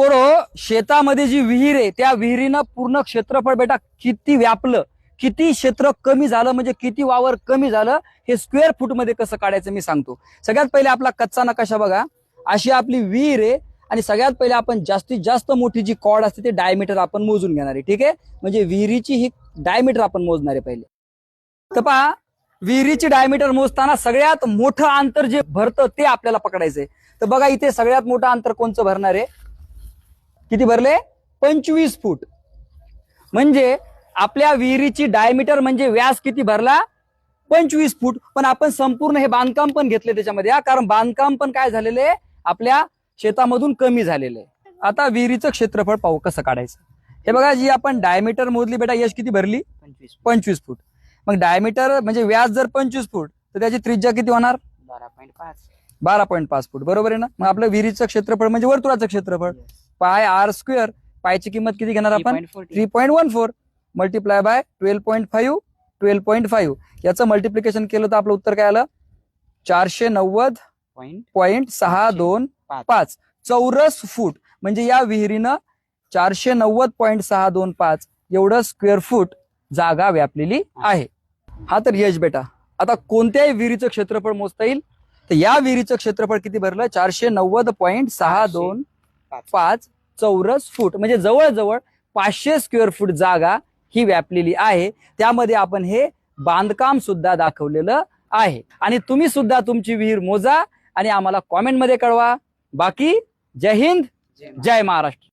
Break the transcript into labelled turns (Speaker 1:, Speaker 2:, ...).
Speaker 1: पोरो शेतामध्ये जी विहीर आहे त्या विहिरीनं पूर्ण क्षेत्रफळ बेटा किती व्यापलं किती क्षेत्र कमी झालं म्हणजे किती वावर कमी झालं हे स्क्वेअर फूटमध्ये कसं काढायचं मी सांगतो. सगळ्यात पहिले आपला कच्चा नकाशा बघा. अशी आपली विहीर आहे आणि सगळ्यात पहिले आपण जास्तीत जास्त मोठी जी कॉड असते ते डायमीटर आपण मोजून घेणार आहे ठीक आहे? म्हणजे विहिरीची ही डायमीटर आपण मोजणार आहे पहिले. तर पहा विहिरीची डायमीटर मोजताना सगळ्यात मोठं अंतर जे भरतं ते आपल्याला पकडायचंय. तर बघा इथे सगळ्यात मोठं अंतर कोणचं भरणार आहे? किती भरले? पंचवीस फूट. म्हणजे आपल्या विहिरीची डायमीटर म्हणजे व्यास किती भरला? पंचवीस फूट. पण आपण संपूर्ण हे बांधकाम पण घेतले त्याच्यामध्ये कारण बांधकाम पण काय झालेलं? आपल्या शेतामधून कमी झालेलं. आता विहिरीचं क्षेत्रफळ पाहू कसं काढायचं. हे बघा जी आपण डायमीटर मोजली बेटा यश किती भरली?
Speaker 2: पंचवीस
Speaker 1: पंचवीस फूट. मग डायमीटर म्हणजे व्यास जर पंचवीस फूट तर त्याची त्रिज्या किती होणार?
Speaker 2: बारा पॉईंट पाच.
Speaker 1: बारा पॉईंट पाच फूट. बरोबर आहे ना? मग आपलं विहिरीचं क्षेत्रफळ म्हणजे वर्तुळाचं क्षेत्रफळ. पाय आर स्क्वेअर पायची किंमत किती घेणार आपण? Three point one four multiply by twelve point five twelve point five याचं मल्टिप्लिकेशन केलं तर आपलं उत्तर काय आलं? चारशे नव्वद
Speaker 2: पॉईंट
Speaker 1: सहा दोन
Speaker 2: पाच.
Speaker 1: पाच. चौरस फूट म्हणजे या विहिरीनं चारशे नव्वद पॉईंट सहा दोन पाच एवढं स्क्वेअर फूट जागा व्यापलेली आहे. हा तर यश बेटा. आता कोणत्याही विहिरीचं क्षेत्रफळ मोजता येईल? तर या विहिरीचं क्षेत्रफळ किती भरलं? चारशे नव्वद पॉईंट सहा दोन
Speaker 2: पाच.
Speaker 1: चौरस फूट म्हणजे जवळजवळ पाचशे स्क्वेअर फूट जागा ही व्यापलेली आहे त्यामध्ये आपण हे बांधकाम सुद्धा दाखवलेलं आहे आणि तुम्ही सुद्धा तुमची विहीर मोजा आणि आम्हाला कॉमेंटमध्ये कळवा बाकी जय हिंद. जय महाराष्ट्र